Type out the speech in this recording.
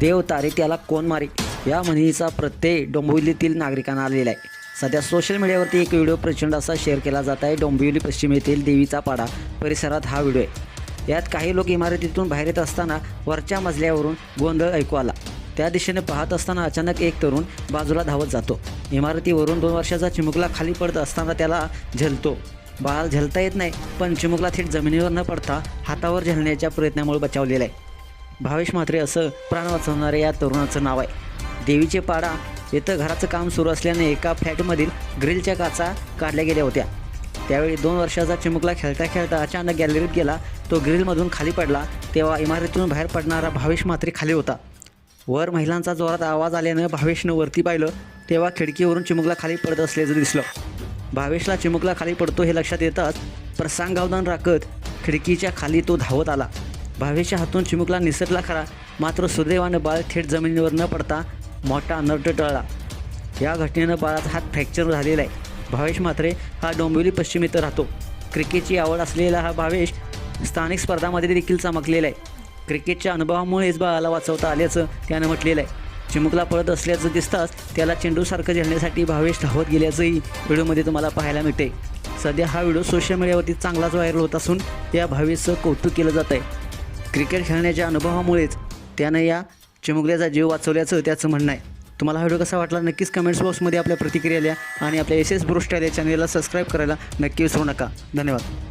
देव तारे त्याला कोण मारे? या म्हणीचा प्रत्यय डोंबिवलीतील नागरिकांना आलेला आहे. सध्या सोशल मीडियावरती एक व्हिडिओ प्रचंड असा शेअर केला जात आहे. डोंबिवली पश्चिम येथील देवीचा पाडा परिसरात हा व्हिडिओ आहे. यात काही लोक इमारतीतून बाहेर येत असताना वरच्या मजल्यावरून गोंधळ ऐकू आला. त्या दिशेने पाहत असताना अचानक एक तरुण बाजूला धावत जातो. इमारतीवरून दोन वर्षाचा चिमुकला खाली पडत असताना त्याला झेलतो. बाळाला झेलता येत नाही पण चिमुकला थेट जमिनीवर न पडता हातावर झेलण्याच्या प्रयत्नामुळे बचावलेला आहे. भावेश म्हात्रे असं प्राण वाचवणारे या तरुणाचं नाव आहे. देवीचे पाडा इथं घराचं काम सुरू असल्याने एका फ्लॅटमधील ग्रिलच्या काचा काढल्या गेल्या होत्या. त्यावेळी दोन वर्षाचा चिमुकला खेळता खेळता अचानक गॅलरीत गेला. तो ग्रिलमधून खाली पडला. तेव्हा इमारतीतून बाहेर पडणारा भावेश म्हात्रे खाली होता. वर महिलांचा जोरात आवाज आल्यानं भावेशनं वरती पाहिलं. तेव्हा खिडकीवरून चिमुकला खाली पडत असल्याचं दिसलं. भावेशला चिमुकला खाली पडतो हे लक्षात येताच प्रसांगावधान राखत खिडकीच्या खाली तो धावत आला. भावेशच्या हातून चिमुकला निसटला खरा. मात्र सुदैवानं बाळ थेट जमिनीवर न पडता मोठा अनर्थ टळला. या घटनेनं बाळाचा हात फ्रॅक्चर झालेला आहे. भावेश मात्रे हा डोंबिवली पश्चिम इथं राहतो. क्रिकेटची आवड असलेला हा भावेश स्थानिक स्पर्धामध्ये देखील चमकलेला आहे. क्रिकेटच्या अनुभवामुळेच बाळाला वाचवता आल्याचं त्यानं म्हटलेलं आहे. चिमुकला पळत असल्याचं दिसताच त्याला चेंडूसारखं झेलण्यासाठी भावेश धावत गेल्याचंही व्हिडिओमध्ये तुम्हाला पाहायला मिळते सध्या हा व्हिडिओ सोशल मीडियावरती चांगलाच व्हायरल होत असून या भावेशचं कौतुक केलं जात आहे क्रिकेट खेळण्याच्या अनुभवामुळेच त्यानं या चिमुकल्याचा जीव वाचवल्याचं त्याचं म्हणणं आहे. तुम्हाला व्हिडिओ कसा वाटला? नक्कीच कमेंट्स बॉक्समध्ये आपल्या प्रतिक्रिया द्या आणि आपल्या एस एस ब्रोस्टार या चॅनलला सबस्क्राईब करायला नक्की विसरू नका. धन्यवाद.